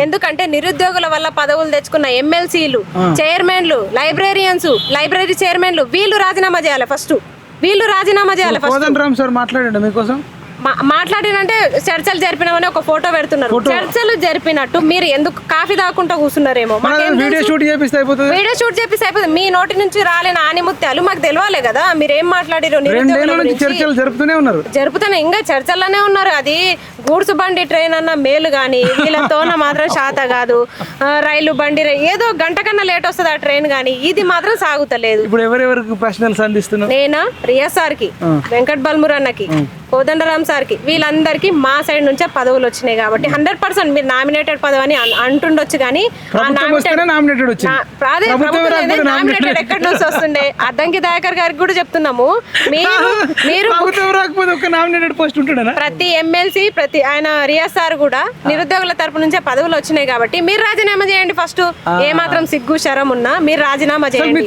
ఎందుకంటే నిరుద్యోగుల వల్ల పదవులు తెచ్చుకున్న ఎమ్మెల్సీలు చైర్మన్లు లైబ్రేరియన్స్ లైబ్రరీ చైర్మన్లు వీళ్ళు రాజీనామా చేయాలి ఫస్ట్. వీళ్ళు రాజీనామా చేయాలి ఫస్ట్. రామ్ సార్ మాట్లాడండి మీకోసం. మాట్లాడినంటే చర్చలు జరిపినామని ఒక ఫోటో పెడుతున్నారు. చర్చలు జరిపినట్టు మీరు ఎందుకు కాఫీ తాగుకుంటా కూర్చున్నారేమో? వీడియో? షూట్ చేపిస్తే అయిపోతుంది. వీడియో షూట్ చేపిస్తే అయిపోతుంది. మీ నోటి నుంచి రాలేని ఆనిముత్యాలు మాకు తెలియాలి కదా. మీరు ఏం మాట్లాడారు చర్చలు జరుపుతూనే ఉన్నారు. జరుపుతానే ఇంకా చర్చల్లోనే ఉన్నారు. అది గూడ్స్ బండి ట్రైన్ అన్న మేలు కానీ వీళ్ళతోన మాత్రం శాత కాదు. రైలు బండి ఏదో గంట కన్నా లేట్ వస్తుంది ఆ ట్రైన్ కానీ ఇది మాత్రం సాగుతలేదు. ఇప్పుడు ఎవరెవరికి ప్రశ్నలు సంధిస్తున్నారు? నేనా? రియా సార్కి వెంకట్ బల్ముర్ అన్నకి కోదండరామ్ సార్కి వీళ్ళందరికీ మా సైడ్ నుంచే పదవులు వచ్చినాయి కాబట్టి హండ్రెడ్ పర్సెంట్ మీరు నామినేటెడ్ పదవి అని అంటుండొచ్చు కానీ నామినేటెడ్. ఎక్కడి నుంచి వస్తుండే? అద్దంకి దయాకర్ గారికి కూడా చెప్తున్నాము. మీరు మీరు ప్రతి ఎమ్మెల్సీ ప్రతి ఆయన రియాజ్ సార్ కూడా నిరుద్యోగుల తరపు నుంచే పదవులు వచ్చినాయి కాబట్టి మీరు రాజీనామా చేయండి ఫస్ట్. ఏ మాత్రం సిగ్గు శరం ఉన్నా మీరు రాజీనామా చేయండి.